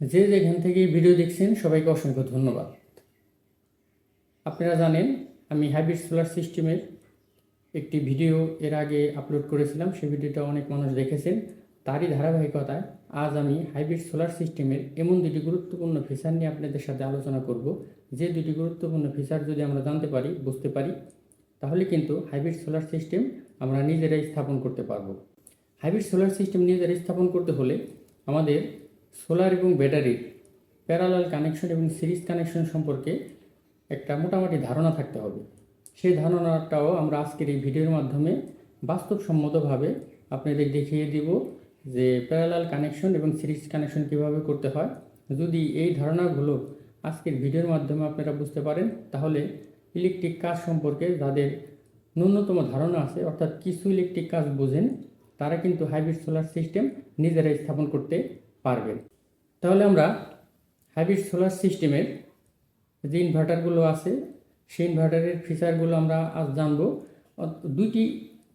যে যেখান থেকে ভিডিও দেখছেন, সবাইকে অসংখ্য ধন্যবাদ। আপনারা জানেন, আমি হাইব্রিড সোলার সিস্টেমের একটি ভিডিও এর আগে আপলোড করেছিলাম। সেই ভিডিওটা অনেক মানুষ দেখেছেন। তারই ধারাবাহিকতায় আজ আমি হাইব্রিড সোলার সিস্টেমের এমন দুটি গুরুত্বপূর্ণ ফিচার নিয়ে আপনাদের সাথে আলোচনা করব। যে দুটি গুরুত্বপূর্ণ ফিচার যদি আমরা জানতে পারি, বুঝতে পারি, তাহলে কিন্তু হাইব্রিড সোলার সিস্টেম আমরা নিজেরাই স্থাপন করতে পারব। হাইব্রিড সোলার সিস্টেম নিজেরাই স্থাপন করতে হলে আমাদের সোলার এবং ব্যাটারির প্যারালাল কানেকশন এবং সিরিজ কানেকশন সম্পর্কে একটা মোটামুটি ধারণা থাকতে হবে। সেই ধারণাটাও আমরা আজকের এই ভিডিওর মাধ্যমে বাস্তবসম্মতভাবে আপনাদের দেখিয়ে দিব যে প্যারালাল কানেকশন এবং সিরিজ কানেকশন কীভাবে করতে হয়। যদি এই ধারণাগুলো আজকের ভিডিওর মাধ্যমে আপনারা বুঝতে পারেন, তাহলে ইলেকট্রিক কাজ সম্পর্কে যাদের ন্যূনতম ধারণা আছে, অর্থাৎ কিছু ইলেকট্রিক কাজ বোঝেন, তারা কিন্তু হাইব্রিড সোলার সিস্টেম নিজেরাই স্থাপন করতে পারবেন। তাহলে আমরা হাইব্রিড সোলার সিস্টেমের যে ইনভার্টারগুলো আছে, সেই ইনভার্টারের ফিচারগুলো আমরা আজ জানব। দুইটি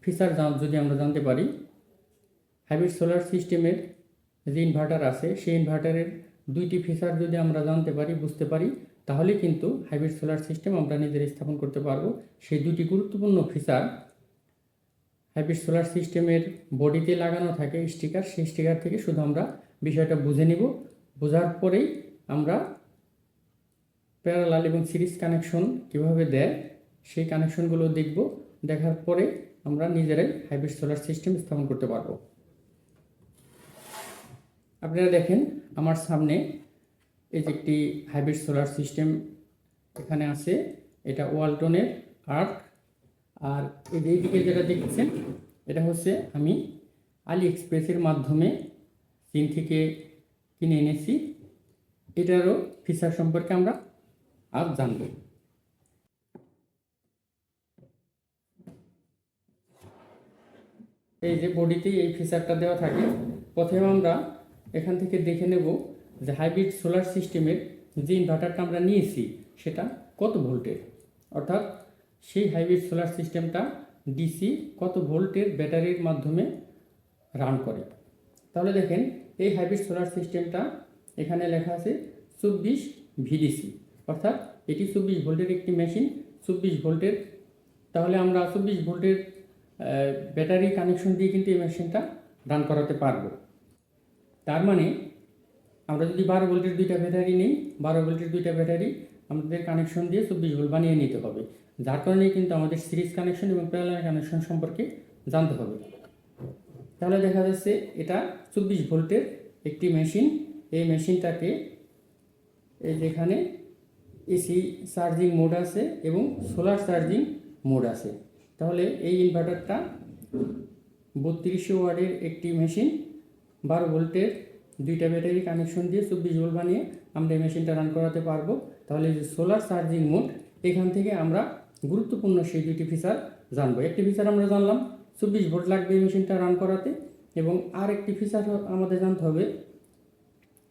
ফিচার যদি আমরা জানতে পারি হাইব্রিড সোলার সিস্টেমের যে ইনভার্টার আছে, সেই ইনভার্টারের দুইটি ফিচার যদি আমরা জানতে পারি, বুঝতে পারি, তাহলে কিন্তু হাইব্রিড সোলার সিস্টেম আমরা নিজের স্থাপন করতে পারব। সেই দুটি গুরুত্বপূর্ণ ফিচার হাইব্রিড সোলার সিস্টেমের বডিতে লাগানো থাকে স্টিকার সেই স্টিকার থেকে শুধু আমরা বিষয়টা বুঝে নিব। বোঝার পরেই আমরা প্যারালাল এবং সিরিজ কানেকশন কীভাবে দেয়, সেই কানেকশনগুলো দেখব। দেখার পরে আমরা নিজেরাই হাইব্রিড সোলার সিস্টেম স্থাপন করতে পারব। আপনারা দেখেন আমার সামনে এই যে একটি হাইব্রিড সোলার সিস্টেম এখানে আছে। এটা ওয়ালটনের আর্ক আর এই এইদিকে যেটা দেখছেন, এটা হচ্ছে আমি আলি এক্সপ্রেসের মাধ্যমে চীন থেকে কিনে এনেছি। এটারও ফিচার সম্পর্কে আমরা আজ জানব। এই যে বডিতেই এই ফিচারটা দেওয়া থাকে, প্রথমে আমরা এখান থেকে দেখে নেব যে হাইব্রিড সোলার সিস্টেমের যে ইনভার্টারটা আমরা নিয়েছি, সেটা কত ভোল্টের? অর্থাৎ সেই হাইব্রিড সোলার সিস্টেমটা ডিসি কত ভোল্টের ব্যাটারির মাধ্যমে রান করে? তাহলে দেখেন এই হাইব্রিড সোলার সিস্টেমটা এখানে লেখা আছে চব্বিশ ভিডিসি। অর্থাৎ এটি চব্বিশ ভোল্টের একটি মেশিন, চব্বিশ ভোল্টের। তাহলে আমরা চব্বিশ ভোল্টের ব্যাটারি কানেকশন দিয়ে কিন্তু এই মেশিনটা রান করাতে পারব। তার মানে আমরা যদি বারো ভোল্টের দুইটা ব্যাটারি নিই, বারো ভোল্টের দুইটা ব্যাটারি আমাদের কানেকশন দিয়ে চব্বিশ ভোল্ট বানিয়ে নিতে হবে। যার কারণে কিন্তু আমাদের সিরিজ কানেকশন এবং প্যারালাল কানেকশন সম্পর্কে জানতে হবে। তাহলে দেখা যাচ্ছে এটা চব্বিশ ভোল্টের একটি মেশিন। এই মেশিনটাকে এই যেখানে এসি চার্জিং মোড আছে এবং সোলার চার্জিং মোড আছে। তাহলে এই ইনভার্টারটা বত্রিশশো ওয়ার্ডের একটি মেশিন, বারো ভোল্টের দুইটা ব্যাটারি কানেকশন দিয়ে চব্বিশ ভোল্ট বানিয়ে আমরা এই মেশিনটা রান করাতে পারব। তাহলে যে সোলার চার্জিং মোড, এখান থেকে আমরা গুরুত্বপূর্ণ সেই দুটি ফিচার জানব। একটি ফিচার আমরা জানলাম চব্বিশ ভোল্ট লাগবে এই মেশিনটা রান করাতে। এবং আর একটি ফিচার আমাদের জানতে হবে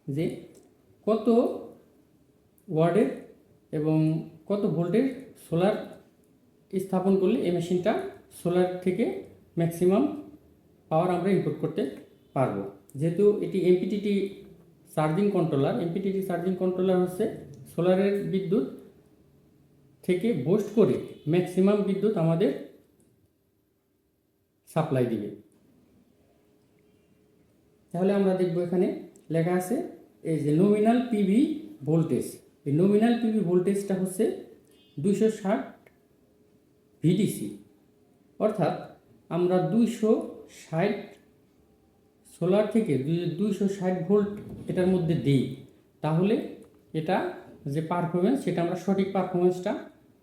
যে কত ওয়ার্ডের এবং কত ভোল্টের সোলার স্থাপন করলে এই মেশিনটা সোলার থেকে ম্যাক্সিমাম পাওয়ার আমরা ইনপুট করতে পারব। যেহেতু এটি MPTT charging controller MPTT charging controller হচ্ছে সোলারের বিদ্যুৎ থেকে বোস্ট করে ম্যাক্সিমাম বিদ্যুৎ আমাদের সাপ্লাই দিবে। তাহলে আমরা দেখব এখানে লেখা আছে, এই যে নমিনাল পিভি ভোল্টেজ এই নমিনাল পিভি ভোল্টেজটা হচ্ছে দুইশো ষাট ভিডিসি অর্থাৎ আমরা দুইশো ষাট সোলার থেকে দুইশো ষাট ভোল্ট এটার মধ্যে দিই, তাহলে এটা যে পারফরমেন্স সেটা আমরা সঠিক পারফরমেন্সটা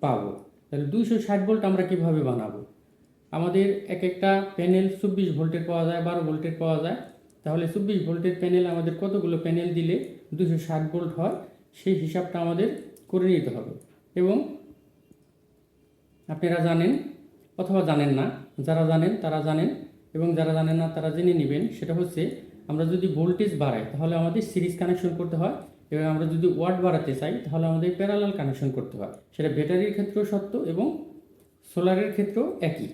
পাবো। তাহলে দুইশো ষাট ভোল্ট আমরা কীভাবে বানাবো? আমাদের এক একটা প্যানেল চব্বিশ ভোল্টের পাওয়া যায়, বারো ভোল্টের পাওয়া যায়। তাহলে চব্বিশ ভোল্টের প্যানেল আমাদের কতগুলো প্যানেল দিলে দুশো ষাট ভোল্ট হয়? সেই হিসাবটা আমাদের করে নিতে হবে। এবং আপনারা জানেন অথবা জানেন না, যারা জানেন তারা জানেন এবং যারা জানেন না তারা জেনে নেবেন। সেটা হচ্ছে আমরা যদি ভোল্টেজ বাড়াই, তাহলে আমাদের সিরিজ কানেকশন করতে হয়। এবং আমরা যদি ওয়াট বাড়াতে চাই, তাহলে আমাদের প্যারালাল কানেকশন করতে হয়। সেটা ব্যাটারির ক্ষেত্রেও সত্য এবং সোলারের ক্ষেত্রেও একই।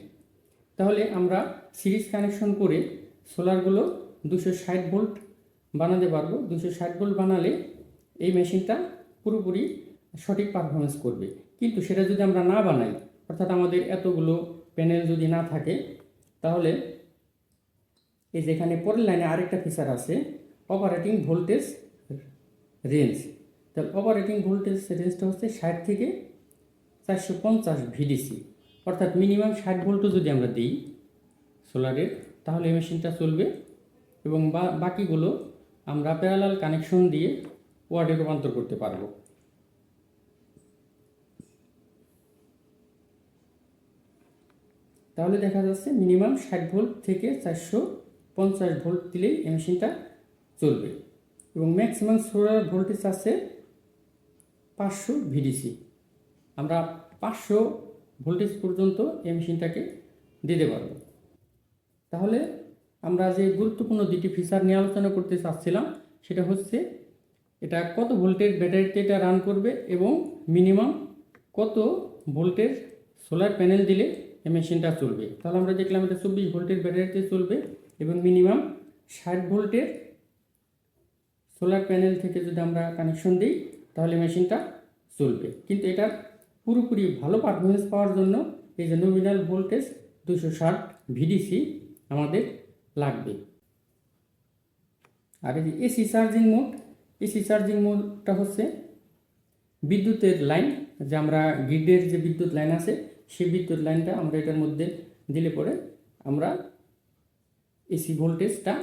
তাহলে আমরা সিরিজ কানেকশন করে সোলারগুলো দুশো ষাট ভোল্ট বানাতে পারব। দুশো ষাট ভোল্ট বানালে এই মেশিনটা পুরোপুরি সঠিক পারফরমেন্স করবে। কিন্তু সেটা যদি আমরা না বানাই, অর্থাৎ আমাদের এতগুলো প্যানেল যদি না থাকে, তাহলে এই যেখানে পরের লাইনে আরেকটা ফিচার আছে অপারেটিং ভোল্টেজ রেঞ্জ তাহলে অপারেটিং ভোল্টেজ রেঞ্জটা হচ্ছে ষাট থেকে চারশো পঞ্চাশ ভিডিসি অর্থাৎ মিনিমাম ষাট ভোল্টও যদি আমরা দিই সোলারের তাহলে এই মেশিনটা চলবে এবং বাকিগুলো আমরা প্যারালাল কানেকশন দিয়ে ওয়ার্ডে রূপান্তর করতে পারব। তাহলে দেখা যাচ্ছে মিনিমাম ষাট ভোল্ট থেকে চারশো পঞ্চাশ ভোল্ট দিলেই এই মেশিনটা চলবে এবং ম্যাক্সিমাম সোলার ভোল্টেজ আছে পাঁচশো ভিডিসি আমরা পাঁচশো ভোল্টেজ পর্যন্ত এই মেশিনটাকে দিতে পারব। তাহলে আমরা যে গুরুত্বপূর্ণ দুটি ফিচার নিয়ে আলোচনা করতে চাচ্ছিলাম, সেটা হচ্ছে এটা কত ভোল্টের ব্যাটারিতে এটা রান করবে এবং মিনিমাম কত ভোল্টের সোলার প্যানেল দিলে এই মেশিনটা চলবে। তাহলে আমরা দেখলাম এটা চব্বিশ ভোল্টের ব্যাটারিতে চলবে এবং মিনিমাম ষাট ভোল্টের সোলার প্যানেল থেকে যদি আমরা কানেকশন দিই, তাহলে মেশিনটা চলবে। কিন্তু এটার পুরোপুরি ভালো পারফরমেন্স পাওয়ার জন্য এই যে নমিনাল ভোল্টেজ দুশো ষাট ভিডিসি আমাদের লাগবে। আর এই যে AC charging mode AC charging মোডটা হচ্ছে বিদ্যুতের লাইন যে আমরা গ্রিডের যে বিদ্যুৎ লাইন আছে, সেই বিদ্যুৎ লাইনটা আমরা এটার মধ্যে দিলে পরে আমরা এসি ভোল্টেজটা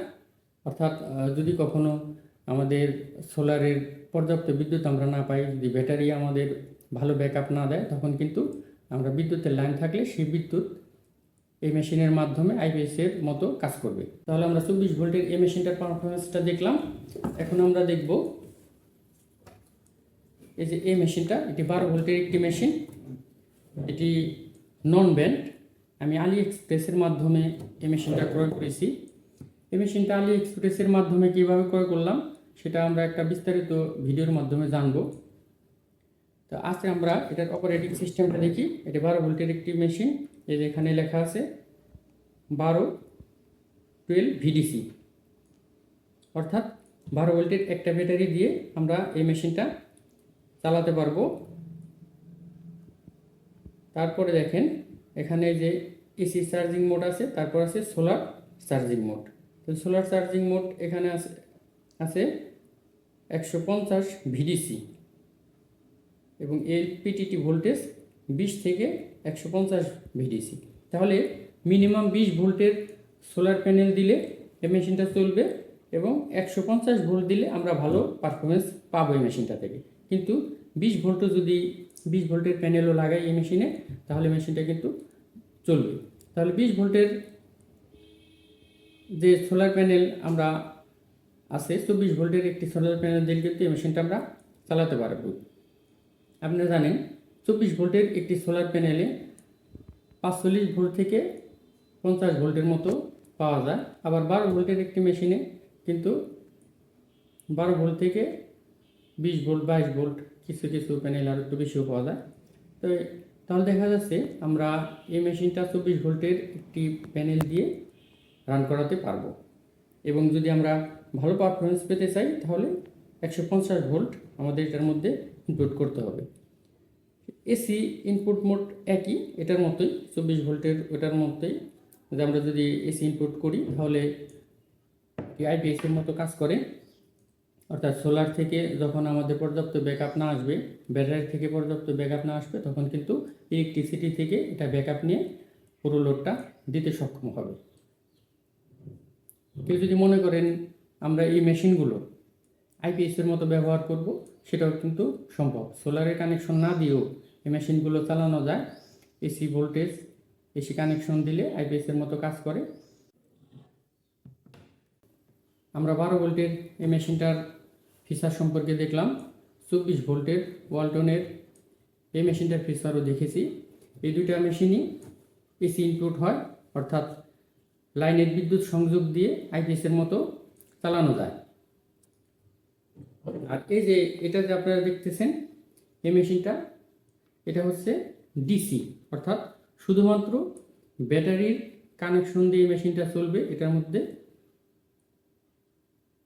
অর্থাৎ যদি কখনো আমাদের সোলারের পর্যাপ্ত বিদ্যুৎ আমরা না পাই, যদি ব্যাটারি আমাদের ভালো ব্যাকআপ না দেয়, তখন কিন্তু আমরা বিদ্যুতের লাইন থাকলে সেই বিদ্যুৎ এই মেশিনের মাধ্যমে আইপিএস এর মতো কাজ করবে। তাহলে আমরা চব্বিশ ভোল্টের এই মেশিনটার পারফরমেন্সটা দেখলাম। এখন আমরা দেখব এই যে এই মেশিনটা এটি বারো ভোল্টের একটি মেশিন এটি নন ব্যান্ড আমি আলি এক্সপ্রেসের মাধ্যমে এই মেশিনটা ক্রয় করেছি। এই মেশিনটা আলি এক্সপ্রেসের মাধ্যমে কীভাবে ক্রয় করলাম, সেটা আমরা একটা বিস্তারিত ভিডিওর মাধ্যমে জানব। তো আজকে আমরা এটার অপারেটিং সিস্টেমটা দেখি। এটা বারো ভোল্টের একটি মেশিন এই যে এখানে লেখা আছে বারো টুয়েলভ ভিডিসি অর্থাৎ বারো ভোল্টের একটা ব্যাটারি দিয়ে আমরা এই মেশিনটা চালাতে পারব। তারপরে দেখেন, এখানে যে এসি চার্জিং মোড আছে, তারপর আছে সোলার চার্জিং মোড তো সোলার চার্জিং মোড এখানে আছে আছে একশো পঞ্চাশ ভিডিসি এবং এর পিটিটি ভোল্টেজ বিশ থেকে একশো পঞ্চাশ ভিডিসি তাহলে মিনিমাম বিশ ভোল্টের সোলার প্যানেল দিলে এই মেশিনটা চলবে এবং একশো পঞ্চাশ ভোল্ট দিলে আমরা ভালো পারফরমেন্স পাবো এই মেশিনটা থেকে। কিন্তু বিশ ভোল্টও যদি বিশ ভোল্টের প্যানেলও লাগাই এই মেশিনে তাহলে মেশিনটা কিন্তু চলবে। তাহলে বিশ ভোল্টের যে সোলার প্যানেল আমরা আছে, চব্বিশ ভোল্টের একটি সোলার প্যানেল দিলে কিন্তু এই মেশিনটা আমরা চালাতে পারব। আপনারা জানেন, চব্বিশ ভোল্টের একটি সোলার প্যানেলে পাঁচচল্লিশ ভোল্ট থেকে পঞ্চাশ ভোল্টের মতো পাওয়া যায়। আবার বারো ভোল্টের একটি মেশিনে কিন্তু বারো ভোল্ট থেকে বিশ ভোল্ট, বাইশ ভোল্ট কিছু কিছু প্যানেল আর একটু বেশিও পাওয়া যায়। তো তাহলে দেখা যাচ্ছে আমরা এই মেশিনটা চব্বিশ ভোল্টের একটি প্যানেল দিয়ে রান করাতে পারব। এবং যদি আমরা ভালো পারফরমেন্স পেতে চাই তাহলে একশো পঞ্চাশ ভোল্ট আমাদের এটার মধ্যে ইনপুট করতে হবে। এসি ইনপুট মোড একই, এটার মতোই, চব্বিশ ভোল্টের ওটার মতোই। আমরা যদি এসি ইনপুট করি, তাহলে আইপিএসের মতো কাজ করে। অর্থাৎ সোলার থেকে যখন আমাদের পর্যাপ্ত ব্যাকআপ না আসবে ব্যাটারি থেকে পর্যাপ্ত ব্যাকআপ না আসবে, তখন কিন্তু ইলেকট্রিসিটি থেকে এটা ব্যাকআপ নিয়ে পুরো লোডটা দিতে সক্ষম হবে। কেউ যদি মনে করেন আমরা এই মেশিনগুলো আইপিএসের মতো ব্যবহার করব, সেটাও কিন্তু সম্ভব। সোলারের কানেকশন না দিয়েও এই মেশিনগুলো চালানো যায়। এসি ভোল্টেজ এসি কানেকশন দিলে আইপিএসের মতো কাজ করে। আমরা বারো ভোল্টের এই মেশিনটার ফিচার সম্পর্কে দেখলাম। চব্বিশ ভোল্টের ওয়ালটনের এই মেশিনটার ফিচারও দেখেছি। এই দুইটা মেশিনই এসি ইনপুট হয়, অর্থাৎ লাইনের বিদ্যুৎ সংযোগ দিয়ে আইপিএসের মতো চালানো যায়। আর এই যে এটা যে আপনারা দেখতেছেন, এই মেশিনটা, এটা হচ্ছে ডিসি, অর্থাৎ শুধুমাত্র ব্যাটারির কানেকশন দিয়ে মেশিনটা চলবে, এটার মধ্যে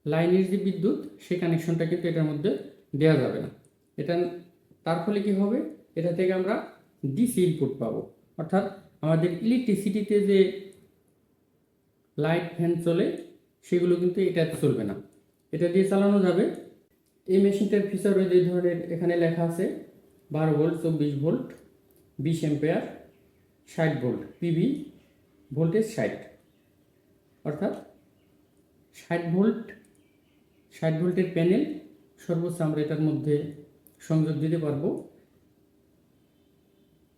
লাইনের যে বিদ্যুৎ সে কানেকশনটা কিন্তু এটার মধ্যে দেওয়া যাবে না। এটা, তার ফলে কি হবে? এটা থেকে আমরা ডিসি ইনপুট পাবো। অর্থাৎ আমাদের ইলেকট্রিসিটিতে যে লাইট ফ্যান চলে, সেগুলো কিন্তু এটা চলবে না। এটা দিয়ে চালানো যাবে এই মেশিনটার ফিচার যে ধরনের এখানে লেখা আছে, বারো ভোল্ট চব্বিশ ভোল্ট বিশ এম্পেয়ার ষাট ভোল্ট পিভি ভোল্টেজ ষাট। অর্থাৎ ষাট ভোল্ট ষাট ভোল্টের প্যানেল সর্বোচ্চ আমরা এটার মধ্যে সংযোগ দিতে পারব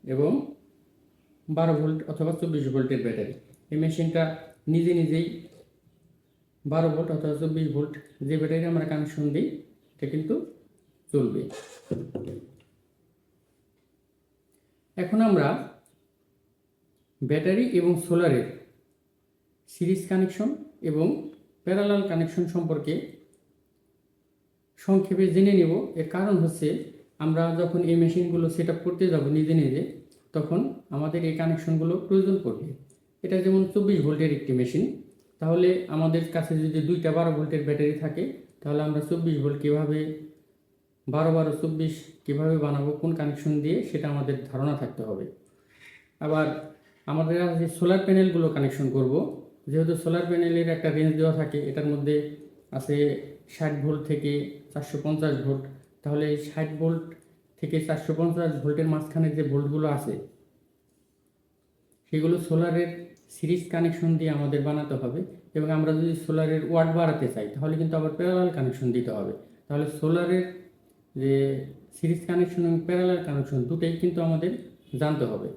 এবং বারো ভোল্ট অথবা চব্বিশ ভোল্টের ব্যাটারি এই মেশিনটা নিজে নিজেই বারো ভোল্ট অথবা চব্বিশ ভোল্ট যে ব্যাটারি আমরা কানেকশন দিই এটা কিন্তু চলবে। এখন আমরা ব্যাটারি এবং সোলারের সিরিজ কানেকশন এবং প্যারালাল কানেকশন সম্পর্কে সংক্ষেপে জেনে নেব। এর কারণ হচ্ছে আমরা যখন এই মেশিনগুলো সেট আপ করতে যাব নিজে নিজে, তখন আমাদের এই কানেকশনগুলো প্রয়োজন পড়বে। এটা যেমন চব্বিশ ভোল্টের একটি মেশিন, তাহলে আমাদের কাছে যদি দুইটা বারো ভোল্টের ব্যাটারি থাকে তাহলে আমরা চব্বিশ ভোল্ট কীভাবে, বারো বারো চব্বিশ কীভাবে বানাবো, কোন কানেকশন দিয়ে, সেটা আমাদের ধারণা থাকতে হবে। আবার আমাদের যে সোলার প্যানেলগুলো কানেকশন করব, যেহেতু সোলার প্যানেলের একটা রেঞ্জ দেওয়া থাকে, এটার মধ্যে আছে ষাট ভোল্ট থেকে চারশো পঞ্চাশ ভোল্ট। তাহলে ষাট ভোল্ট থেকে চারশো পঞ্চাশ ভোল্টের মাঝখানে যে ভোল্টগুলো আছে, সেগুলো সোলারের সিরিজ কানেকশন দিয়ে আমাদের বানাতে হবে। এবং আমরা যদি সোলারের ওয়াট বাড়াতে চাই, তাহলে কিন্তু আবার প্যারালাল কানেকশন দিতে হবে। তাহলে সোলারের যে সিরিজ কানেকশন এবং প্যারালাল কানেকশন দুটোই কিন্তু আমাদের জানতে হবে।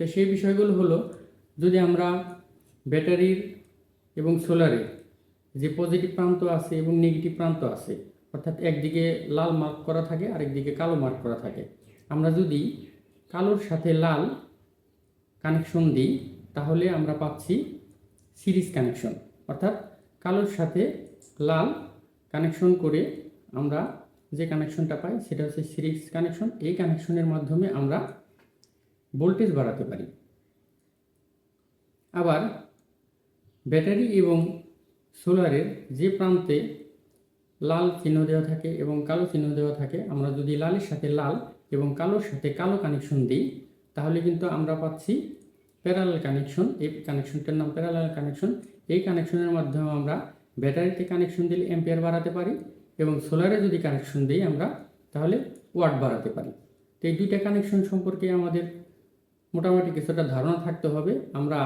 তো সেই বিষয়গুলো হলো, যদি আমরা ব্যাটারির এবং সোলারের যে পজিটিভ প্রান্ত আছে এবং নেগেটিভ প্রান্ত আছে, অর্থাৎ একদিকে লাল মার্ক করা থাকে, আরেকদিকে কালো মার্ক করা থাকে, আমরা যদি কালোর সাথে লাল কানেকশন দিই, তাহলে আমরা পাচ্ছি সিরিজ কানেকশন, অর্থাৎ কালোর সাথে লাল কানেকশন করে আমরা যে কানেকশনটা পাই সেটা হচ্ছে সিরিজ কানেকশন। এই কানেকশনের মাধ্যমে আমরা ভোল্টেজ বাড়াতে পারি। আবার ব্যাটারি এবং সোলারের যে প্রান্তে লাল চিহ্ন দেওয়া থাকে এবং কালো চিহ্ন দেওয়া থাকে, আমরা যদি লালের সাথে লাল এবং কালোর সাথে কালো কানেকশন দিই, তাহলে কিন্তু আমরা পাচ্ছি প্যারালাল কানেকশন এই কানেকশনটার নাম প্যারালাল কানেকশন এই কানেকশনের মাধ্যমে আমরা ব্যাটারিতে কানেকশন দিলে এম্পিয়ার বাড়াতে পারি এবং সোলারে যদি কানেকশন দিই আমরা, তাহলে ওয়াট বাড়াতে পারি। তো এই দুইটা কানেকশন সম্পর্কে আমাদের মোটামুটি কিছুটা ধারণা থাকতে হবে। আমরা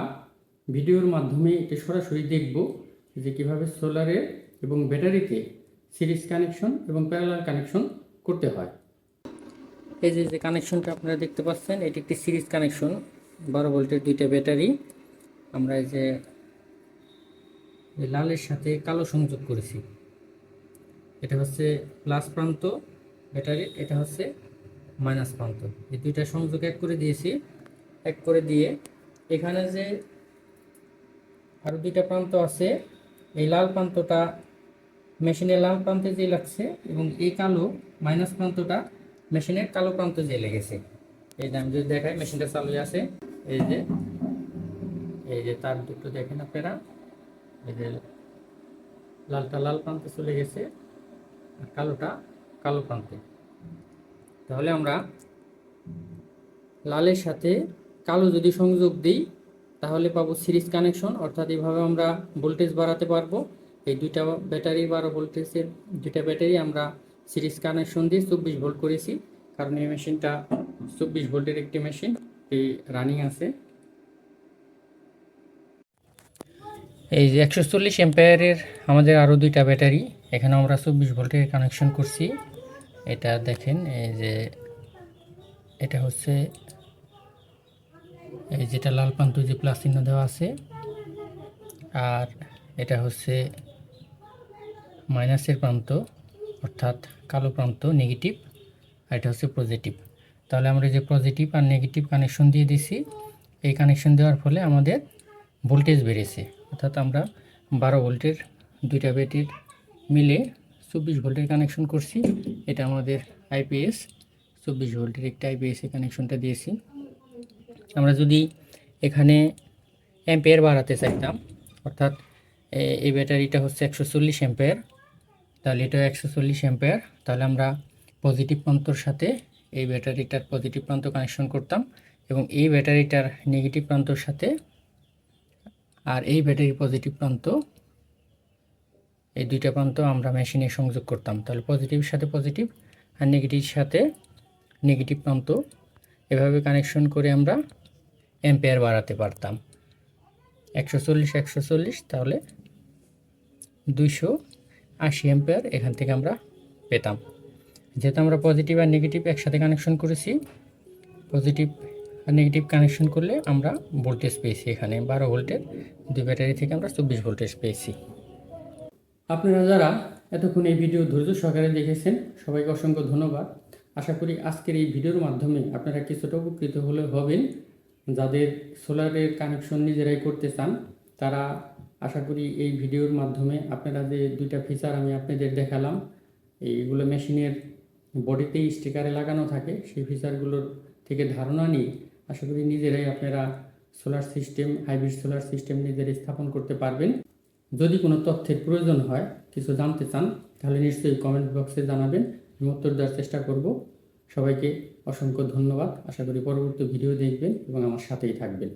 ভিডিওর মাধ্যমে এটা সরাসরি দেখব যে কীভাবে সোলারে এবং ব্যাটারিতে সিরিজ কানেকশন এবং প্যারালাল কানেকশন করতে হয়। এই যে যে কানেকশনটা আপনারা দেখতে পাচ্ছেন, এটি একটি সিরিজ কানেকশন বারো ভোল্টের দুইটা ব্যাটারি। আমরা এই যে লালের সাথে কালো সংযোগ করেছি। এটা হচ্ছে প্লাস প্রান্ত ব্যাটারি, এটা হচ্ছে মাইনাস প্রান্ত। এই দুইটা সংযোগ এক করে দিয়েছি। এক করে দিয়ে এখানে যে আরও দুইটা প্রান্ত আছে, এই লাল প্রান্তটা মেশিনের লাল প্রান্তে যে লাগছে এবং এই কালো মাইনাস প্রান্তটা মেশিনের কালো প্রান্ত যে লেগেছে। এই আমি যদি দেখাই, মেশিনটা চালু আছে। এই যে এই যে তার দুটো দেখেন আপনারা, এই যে লালটা লাল প্রান্তে চলে গেছে আর কালোটা কালো প্রান্তে। তাহলে আমরা লালের সাথে কালো যদি সংযোগ দিই, তাহলে পাবো সিরিজ কানেকশন, অর্থাৎ এইভাবে আমরা ভোল্টেজ বাড়াতে পারব। এই দুইটা ব্যাটারি বারো ভোল্টেজের দুইটা ব্যাটারি আমরা সিরিজ কানেকশন দিয়ে চব্বিশ ভোল্ট করেছি, কারণ এই মেশিনটা চব্বিশ ভোল্টের একটি মেশিন। এই রানিং আছে। এই যে একশো চল্লিশ এম্পায়ারের আমাদের আরও দুইটা ব্যাটারি, এখানে আমরা চব্বিশ ভোল্টের কানেকশন করছি। এটা দেখেন, এই যে এটা হচ্ছে, এই যেটা লাল প্রান্ত যে প্লাস চিহ্ন দেওয়া আছে। আর এটা হচ্ছে মাইনাসের প্রান্ত, অর্থাৎ কালো প্রান্ত নেগেটিভ আর এটা হচ্ছে পজিটিভ তাহলে আমরা যে পজিটিভ আর নেগেটিভ কানেকশন দিয়ে দিছি, এই কানেকশন দেওয়ার ফলে আমাদের ভোল্টেজ বেড়েছে। অর্থাৎ আমরা বারো ভোল্টের দুইটা ব্যাটির মিলে চব্বিশ ভোল্টের কানেকশন করছি। এটা আমাদের আইপিএস চব্বিশ ভোল্টের একটা আইপিএসে কানেকশনটা দিয়েছি। আমরা যদি এখানে অ্যাম্পেয়ার বাড়াতে চাইতাম, অর্থাৎ এই ব্যাটারিটা হচ্ছে একশো চল্লিশ অ্যাম্পেয়ার তাহলে এটা একশো চল্লিশ অ্যাম্পেয়ার তাহলে আমরা পজিটিভ প্রান্তর সাথে এই ব্যাটারিটার পজিটিভ প্রান্ত কানেকশন করতাম এবং এই ব্যাটারিটার নেগেটিভ প্রান্তর সাথে আর এই ব্যাটারির পজিটিভ প্রান্ত, এই দুইটা প্রান্ত আমরা মেশিনে সংযোগ করতাম। তাহলে পজিটিভের সাথে পজিটিভ আর নেগেটিভের সাথে নেগেটিভ প্রান্ত, এভাবে কানেকশন করে আমরা অ্যাম্পেয়ার বাড়াতে পারতাম। একশো চল্লিশ একশো চল্লিশ, তাহলে দুইশো আশি অ্যাম্পেয়ার এখান থেকে আমরা পেতাম। যেহেতু আমরা পজিটিভ আর নেগেটিভ একসাথে কানেকশন করেছি পজিটিভ আর নেগেটিভ কানেকশন করলে আমরা ভোল্টেজ পেয়েছি এখানে বারো ভোল্টের, দুই ব্যাটারি থেকে আমরা চব্বিশ ভোল্টেজ পেয়েছি। আপনারা যারা এতক্ষণ এই ভিডিও ধৈর্য সহকারে দেখেছেন, সবাইকে অসংখ্য ধন্যবাদ। আশা করি আজকের এই ভিডিওর মাধ্যমে আপনারা কিছুটা উপকৃত হলে হবেন। যাদের সোলারের কানেকশন নিজেরাই করতে চান, তারা আশা করি এই ভিডিওর মাধ্যমে আপনারা যে দুইটা ফিচার আমি আপনাদের দেখালাম, এইগুলো মেশিনের বডিতেই স্টিকারে লাগানো থাকে, সেই ফিচারগুলোর থেকে ধারণা নিয়ে আশা করি নিজেরাই আপনারা solar system hybrid solar system নিজেরাই স্থাপন করতে পারবেন। যদি কোনো তথ্যের প্রয়োজন হয়, কিছু জানতে চান, তাহলে নিশ্চয়ই কমেন্ট বক্সে জানাবেন, আমি উত্তর দেওয়ার চেষ্টা করব। সবাইকে অসংখ্য ধন্যবাদ, আশা করি পরবর্তী ভিডিও দেখবেন এবং আমার সাথেই থাকবেন।